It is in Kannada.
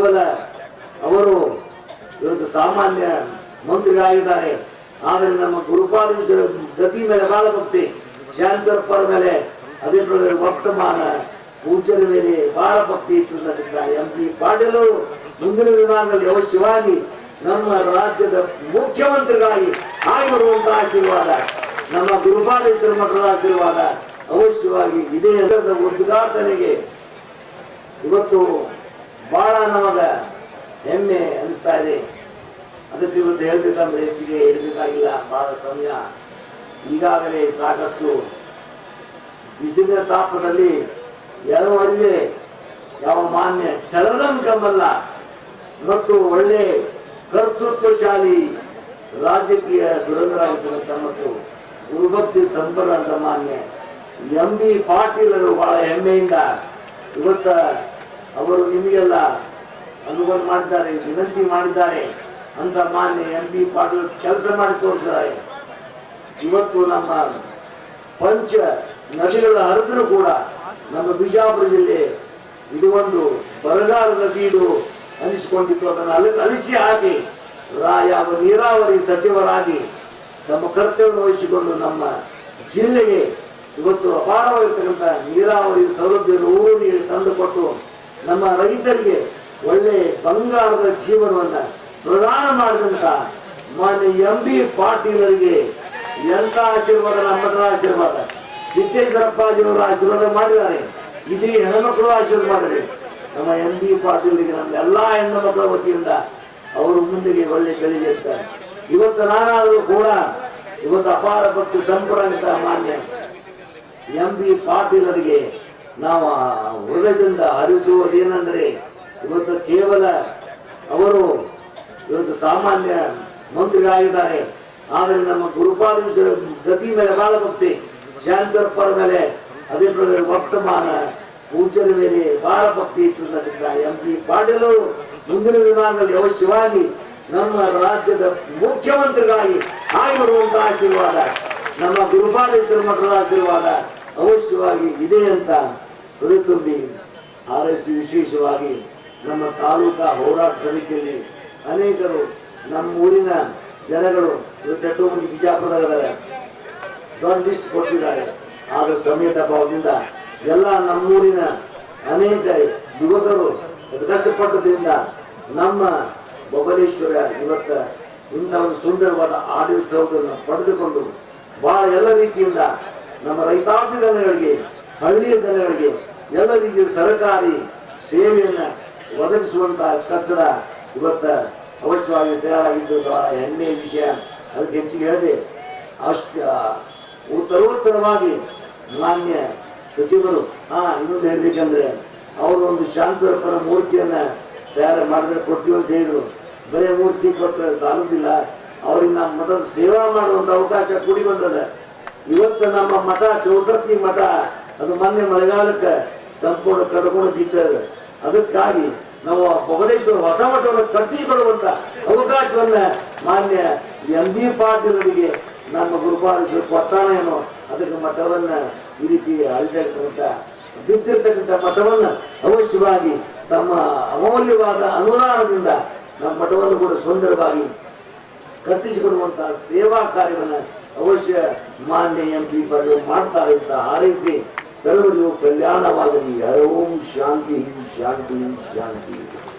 ಕೇವಲ ಅವರು ಇವತ್ತು ಸಾಮಾನ್ಯ ಮಂತ್ರಿಗಳಾಗಿದ್ದಾರೆ. ಆದರೆ ನಮ್ಮ ಗುರುಪಾದ ಗತಿ ಮೇಲೆ ಬಾಳ ಭಕ್ತಿ ಶಾಂತರಪ್ಪರ ಮೇಲೆ ಅದೇ ಪ್ರಕಾರ ವರ್ತಮಾನ, ಪೂಜ್ಯರ ಮೇಲೆ ಬಹಳ ಭಕ್ತಿ ಇಟ್ಟಿದ್ದಾರೆ ಎಂ ಪಿ ಪಾಟೀಲು ಮುಂದಿನ ದಿನಗಳಲ್ಲಿ ಅವಶ್ಯವಾಗಿ ನಮ್ಮ ರಾಜ್ಯದ ಮುಖ್ಯಮಂತ್ರಿಗಳಾಗಿ ಆಗಿ ಬರುವಂತಹ ಆಶೀರ್ವಾದ, ನಮ್ಮ ಗುರುಪಾದೇಶ್ವರ ಮಠದ ಆಶೀರ್ವಾದ ಅವಶ್ಯವಾಗಿ ಇದೇ ಉದ್ಘಾಟನೆಗೆ ಇವತ್ತು ಬಹಳ ನಮಗ ಹೆಮ್ಮೆ ಅನಿಸ್ತಾ ಇದೆ. ಅದಕ್ಕೆ ಇವತ್ತು ಹೇಳ್ಬೇಕಂದ್ರೆ ಹೆಚ್ಚಿಗೆ ಹೇಳ್ಬೇಕಾಗಿಲ್ಲ ಬಹಳ ಸಮಯ. ಈಗಾಗಲೇ ಸಾಕಷ್ಟು ಬಿಸಿಲಿನ ತಾಪದಲ್ಲಿ ಅಲ್ಲಿ ಯಾವ ಮಾನ್ಯ ಚಲನಂ ಕಮ್ಮಲ್ಲ ಮತ್ತು ಒಳ್ಳೆ ಕರ್ತೃತ್ವಶಾಲಿ ರಾಜಕೀಯ ದುರಂತ ಮತ್ತು ಗುರುಭಕ್ತಿ ಸಂಪನ್ನ ಮಾನ್ಯ ಎಂ ಬಿ ಪಾಟೀಲರು ಬಹಳ ಹೆಮ್ಮೆಯಿಂದ ಇವತ್ತ ಅವರು ನಿಮಗೆಲ್ಲ ಅನುಭವ ಮಾಡಿದ್ದಾರೆ, ವಿನಂತಿ ಮಾಡಿದ್ದಾರೆ ಅಂತ ಮಾನ್ಯ ಎಂ ಬಿ ಪಾಟೀಲ್ ಕೆಲಸ ಮಾಡಿ ತೋರಿಸಿದ್ದಾರೆ. ಇವತ್ತು ನಮ್ಮ ಪಂಚ ನದಿಗಳ ಹರಿದ್ರು ಕೂಡ ನಮ್ಮ ಬಿಜಾಪುರ ಜಿಲ್ಲೆ ಇದು ಒಂದು ಬರಗಾಲ ನದಿ ಇದು ಅನಿಸಿಕೊಂಡಿತ್ತು. ಅದನ್ನು ಅಲ್ಲಿ ಅಲಿಸಿ ಹಾಕಿ ಯಾವ ನೀರಾವರಿ ಸಚಿವರಾಗಿ ತಮ್ಮ ಕರ್ತವ್ಯ ವಹಿಸಿಕೊಂಡು ನಮ್ಮ ಜಿಲ್ಲೆಗೆ ಇವತ್ತು ಅಪಾರವಾಗಿರ್ತಕ್ಕಂಥ ನೀರಾವರಿ ಸೌಲಭ್ಯ ಊರಿಗೆ ತಂದುಕೊಟ್ಟು ನಮ್ಮ ರೈತರಿಗೆ ಒಳ್ಳೆ ಬಂಗಾರದ ಜೀವನವನ್ನ ಪ್ರದಾನ ಮಾಡಿದಂತ ಮಾನ್ಯ ಎಂ ಬಿ ಪಾಟೀಲರಿಗೆ ಎಂತ ಆಶೀರ್ವಾದ ನಮ್ಮದ ಆಶೀರ್ವಾದ. ಸಿದ್ದೇಶ್ವರಪ್ಪಾಜಿಯವರು ಆಶೀರ್ವಾದ ಮಾಡಿದ್ದಾರೆ. ಇಡೀ ಹೆಣ್ಮಕ್ಳು ಆಶೀರ್ವಾದ ಮಾಡಿದ್ದಾರೆ ನಮ್ಮ ಎಂ ಬಿ ಪಾಟೀಲ್ಗೆ ನಮ್ಮ ಎಲ್ಲಾ ಹೆಣ್ಣು ವತಿಯಿಂದ ಅವರು ಮುಂದಿಗೆ ಒಳ್ಳೆ ಬೆಳೆಗೆ ಇರ್ತಾರೆ ಇವತ್ತು ನಾನಾದರೂ ಕೂಡ ಇವತ್ತು ಅಪಾರ ಭಕ್ತಿ ಸಂಪೂರ್ಣ ಮಾನ್ಯ ಎಂ ಬಿ ಪಾಟೀಲರಿಗೆ ನಾವು ಹೃದಯದಿಂದ ಹರಿಸುವುದೇನೆಂದರೆ ಇವತ್ತು ಕೇವಲ ಅವರು ಇವತ್ತು ಸಾಮಾನ್ಯ ಮಂತ್ರಿಗಳಾಗಿದ್ದಾರೆ. ಆದರೆ ನಮ್ಮ ಗುರುಪಾದ ಗತಿ ಮೇಲೆ ಬಾಳ ಭಕ್ತಿ. ಶಾಂತರಪ್ಪರ ಮೇಲೆ ಅದೇ ಪ್ರಕಾರ ವರ್ತಮಾನ ಪೂಜರ ಮೇಲೆ ಬಾಳ ಭಕ್ತಿ ಇಟ್ಟಿರುವುದರಿಂದ ಎಂ ಪಿ ಪಾಟೀಲು ಮುಂದಿನ ದಿನಗಳಲ್ಲಿ ಅವಶ್ಯವಾಗಿ ನಮ್ಮ ರಾಜ್ಯದ ಮುಖ್ಯಮಂತ್ರಿಗಳಾಗಿ ಆಗಿ ಬರುವಂತಹ ಆಶೀರ್ವಾದ, ನಮ್ಮ ಗುರುಪಾದ ಮಠದ ಆಶೀರ್ವಾದ ಅವಶ್ಯವಾಗಿ ಇದೆ ಅಂತ ಹೃದಯ ತುಂಬಿ ಹಾರೈಸಿ ವಿಶೇಷವಾಗಿ ನಮ್ಮ ತಾಲೂಕಾ ಹೋರಾಟ ಸಮಿತಿಯಲ್ಲಿ ಅನೇಕರು ನಮ್ಮ ಊರಿನ ಜನಗಳು ಇವತ್ತು ಮಂದಿ ಬಿಜಾಪುರದಾಗ ದೊಡ್ಡ ಲಿಸ್ಟ್ ಕೊಟ್ಟಿದ್ದಾರೆ. ಆದ ಸಮಯದ ಅಭಾವದಿಂದ ಎಲ್ಲ ನಮ್ಮೂರಿನ ಅನೇಕ ಯುವಕರು ಕಷ್ಟಪಟ್ಟದ್ರಿಂದ ನಮ್ಮ ಬಬಲೇಶ್ವರ ಇವತ್ತ ಇಂಥ ಒಂದು ಸುಂದರವಾದ ಆಡಳಿತವನ್ನು ಪಡೆದುಕೊಂಡು ಬಹಳ ಎಲ್ಲ ರೀತಿಯಿಂದ ನಮ್ಮ ರೈತಾಪಿ ಜನಗಳಿಗೆ ಹಳ್ಳಿಯ ದನಗಳಿಗೆ ಎಲ್ಲ ಸರಕಾರಿ ಸೇವೆಯನ್ನ ಒದಗಿಸುವಂತಹ ಕಟ್ಟಡ ಇವತ್ತ ಅವಶ್ಯವಾಗಿ ತಯಾರಾಗಿದ್ದು ಬಹಳ ಹೆಮ್ಮೆಯ ವಿಷಯ. ಅದಕ್ಕೆ ಹೆಚ್ಚಿಗೆ ಹೇಳಿದೆ. ಅಷ್ಟ ಉತ್ತರೋತ್ತರವಾಗಿ ಮಾನ್ಯ ಸಚಿವರು, ಹಾ, ಇನ್ನೊಂದು ಹೇಳಬೇಕಂದ್ರೆ ಅವರು ಒಂದು ಶಾಂತರಪ್ಪನ ಮೂರ್ತಿಯನ್ನ ತಯಾರು ಮಾಡಿದ್ರೆ ಕೊಡ್ತೀವಿ ಅಂತ ಹೇಳಿದರು. ಬರೀ ಮೂರ್ತಿ ಕೊಟ್ಟರೆ ಸಾಲುದಿಲ್ಲ. ಅವ್ರಿಗೆ ನಮ್ಮ ಮಠದ ಸೇವಾ ಮಾಡುವಂತ ಅವಕಾಶ ಕೂಡಿ ಬಂದದ. ಇವತ್ತು ನಮ್ಮ ಮಠ ಚೌತರ್ತಿ ಮಠ, ಅದು ಮೊನ್ನೆ ಮಳೆಗಾಲಕ್ಕೆ ಸಂಪೂರ್ಣ ಕಡ್ಕೊಂಡು ಬಿದ್ದದ ಅದಕ್ಕಾಗಿ ನಾವು ಬಬಲೇಶ್ವರ ಹೊಸ ಮಠವನ್ನು ಕಟ್ಟಿಕೊಡುವಂತ ಅವಕಾಶವನ್ನ ಮಾನ್ಯ ಎಂ ಬಿ ಪಾಟೀಲರಿಗೆ ನಮ್ಮ ಗುರುಪಾದೇಶ್ವರ ಕೊಟ್ಟಾನ ಏನೋ ಅದಕ್ಕೆ ಮಠವನ್ನ ಈ ರೀತಿ ಅಳಿತಕ್ಕಂಥ ಬಿದ್ದಿರ್ತಕ್ಕಂಥ ಮಠವನ್ನ ಅವಶ್ಯವಾಗಿ ತಮ್ಮ ಅಮೂಲ್ಯವಾದ ಅನುದಾನದಿಂದ ನಮ್ಮ ಮಠವನ್ನು ಕೂಡ ಸುಂದರವಾಗಿ ಕಟ್ಟಿಸಿಕೊಡುವಂತಹ ಸೇವಾ ಕಾರ್ಯವನ್ನ ಅವಶ್ಯ ಮಾನ್ಯ ಎಂ ಪಿ ಪಾಟೀಲ್ ಮಾಡ್ತಾರೆ ಅಂತ ಹಾರೈಸಿ ಸರ್ವರಿಗೂ ಕಲ್ಯಾಣವಾಗಲಿ. ಹರ ಓಂ ಶಾಂತಿ ಶಾಂತಿ ಶಾಂತಿ.